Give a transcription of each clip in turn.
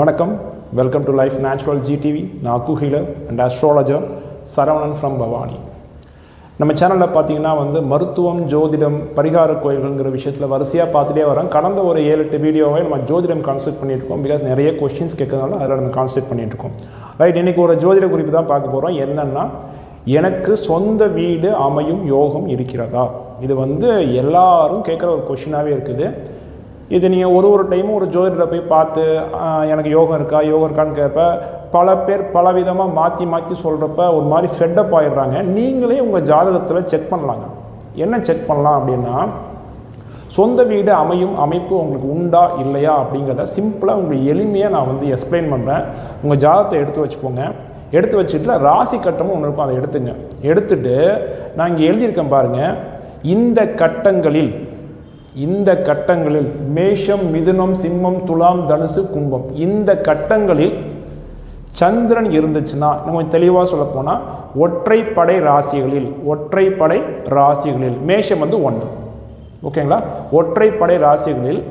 வணக்கம். Welcome to life natural GTV நான் healer and astrologer Saravanan from Bhavani. நம்ம சேனலில் பார்த்தீங்கன்னா வந்து மருத்துவம் ஜோதிடம் பரிகார கோயில்கள்ங்கிற விஷயத்தில் வரிசையாக பார்த்துட்டே வரோம் கடந்த ஒரு ஏழு எட்டு வீடியோவை நம்ம ஜோதிடம் கான்சல்ட் பண்ணிட்டு இருக்கோம். பிகாஸ் நிறைய கொஸ்டின்ஸ் கேட்கறதுனால அதில் நம்ம கான்சல்ட் பண்ணிட்டு இருக்கோம். ரைட் இன்னைக்கு ஒரு ஜோதிட குறிப்பு தான் பார்க்க போகிறோம் என்னென்னா எனக்கு சொந்த வீடு அமையும் யோகம் இருக்கிறதா? இது வந்து எல்லாரும் கேட்குற ஒரு கொஷினாகவே இருக்குது. இது நீங்கள் ஒரு ஒரு டைமும் ஒரு ஜோதிடரை போய் பார்த்து எனக்கு யோகம் இருக்கா யோகம் இருக்கான்னு கேட்ப பல பேர் பலவிதமாக மாற்றி மாற்றி சொல்கிறப்ப ஒரு மாதிரி ஃபெட்டப் ஆயிடுறாங்க. நீங்களே உங்கள் ஜாதகத்தில் செக் பண்ணலாங்க. என்ன செக் பண்ணலாம் அப்படின்னா சொந்த வீடு அமையும் அமைப்பு உங்களுக்கு உண்டா இல்லையா அப்படிங்கிறத சிம்பிளாக உங்களுக்கு எளிமையாக நான் வந்து எக்ஸ்பிளைன் பண்ணுறேன் உங்கள் ஜாதகத்தை எடுத்து வச்சுக்கோங்க. எடுத்து வச்சுட்டு ராசி கட்டமும் ஒன்று இருக்கும் அதை எடுத்துங்க. எடுத்துட்டு நான் இங்கே எழுதியிருக்கேன் பாருங்கள் இந்த கட்டங்களில் இந்த கட்டங்களில் மேஷம் மிதுனம் சிம்மம் துலாம் தனுசு கும்பம். இந்த கட்டங்களில் சந்திரன் இருந்துச்சுன்னா நம்ம தெளிவாக சொல்ல போனால் ஒற்றைப்படை ராசிகளில் ஒற்றைப்படை ராசிகளில் மேஷம் வந்து ஒன்று. ஓகேங்களா? ஒற்றைப்படை ராசிகளில்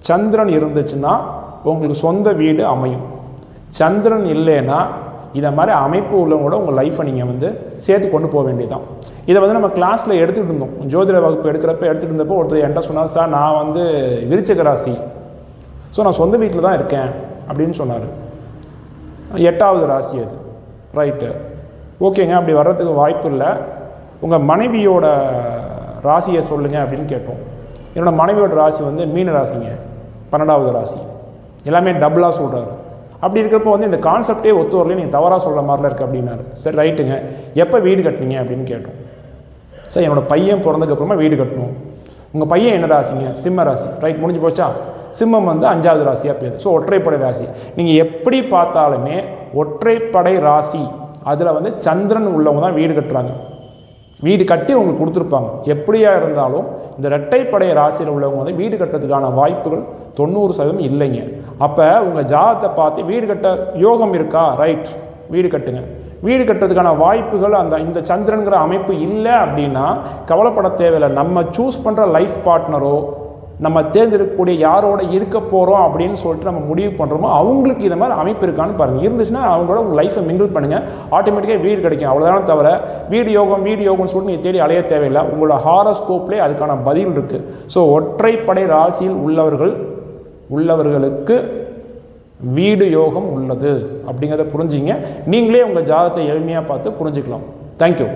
சந்திரன் இருந்துச்சுன்னா உங்களுக்கு சொந்த வீடு அமையும். சந்திரன் இல்லைன்னா இதை மாதிரி அமைப்பு உள்ளவங்களோட உங்கள் லைஃப்பை நீங்கள் வந்து சேர்த்து கொண்டு போக வேண்டியதுதான். இதை வந்து நம்ம கிளாஸில் எடுத்துகிட்டு இருந்தோம். ஜோதிட வகுப்பு எடுக்கிறப்ப எடுத்துகிட்டு இருந்தப்போ ஒருத்தர் என்கிட்ட சொன்னார் சார் நான் வந்து விருச்சிக ராசி. ஸோ நான் சொந்த வீட்டில் தான் இருக்கேன். அப்படின்னு சொன்னார். எட்டாவது ராசி அது. ரைட்டு ஓகேங்க அப்படி வர்றதுக்கு வாய்ப்பு இல்லை. உங்கள் மனைவியோட ராசியை சொல்லுங்கள் அப்படின்னு கேட்டோம். என்னோடய மனைவியோட ராசி வந்து மீன ராசிங்க. பன்னெண்டாவது ராசி. எல்லாமே டபுளாக சொல்கிறாரு அப்படி இருக்கிறப்போ வந்து இந்த கான்செப்டே ஒத்து வரல நீங்கள் தவறாக சொல்கிற மாதிரிலாம் இருக்குது அப்படின்னாரு. சரி ரைட்டுங்க எப்போ வீடு கட்டினீங்க அப்படின்னு கேட்டோம். சார் என்னோட பையன் பிறந்ததுக்கப்புறமா வீடு கட்டணும் உங்கள் பையன் என்ன ராசிங்க? சிம்ம ராசி. ரைட் முடிஞ்சு போச்சா? சிம்மம் வந்து அஞ்சாவது ராசியாக போயிடுது. ஸோ ஒற்றைப்படை ராசி. நீங்கள் எப்படி பார்த்தாலுமே ஒற்றைப்படை ராசி. அதில் வந்து சந்திரன் உள்ளவங்க தான் வீடு கட்டுறாங்க. வீடு கட்டி உங்களுக்கு கொடுத்துருப்பாங்க. எப்படியா இருந்தாலும் இந்த இரட்டைப்படை ராசியில் உள்ளவங்க வந்து வீடு கட்டுறதுக்கான வாய்ப்புகள் தொண்ணூறு சதவீதம் இல்லைங்க. அப்போ உங்கள் ஜாதத்தை பார்த்து வீடு கட்ட யோகம் இருக்கா? ரைட் வீடு கட்டுங்க. வீடு கட்டுறதுக்கான வாய்ப்புகள் அந்த இந்த சந்திரன்கிற அமைப்பு இல்லை அப்படின்னா கவலைப்பட தேவையில்லை. நம்ம சூஸ் பண்ணுற லைஃப் பார்ட்னரோ நம்ம தேர்ந்தெடுக்கக்கூடிய யாரோட இருக்க போகிறோம் அப்படின்னு சொல்லிட்டு நம்ம முடிவு பண்ணுறோமோ அவங்களுக்கு இந்த மாதிரி அமைப்பு இருக்கான்னு பாருங்கள் இருந்துச்சுன்னா அவங்களோட உங்கள் லைஃப்பை மிங்கிள் பண்ணுங்கள் ஆட்டோமேட்டிக்காக வீடு கிடைக்கும். அவ்வளோதானே தவிர வீடு யோகம் வீடு யோகம்னு சொல்லிட்டு நீங்கள் தேடி அலைய தேவையில்லை. உங்களோட ஹாரஸ்கோப்லேயே அதுக்கான பதில் இருக்குது ஸோ ஒற்றைப்படை ராசியில் உள்ளவர்கள் உள்ளவர்களுக்கு வீடு யோகம் உள்ளது. அப்படிங்கிறத புரிஞ்சிங்க. நீங்களே உங்கள் ஜாதத்தை எளிமையாக பார்த்து புரிஞ்சுக்கலாம். தேங்க்யூ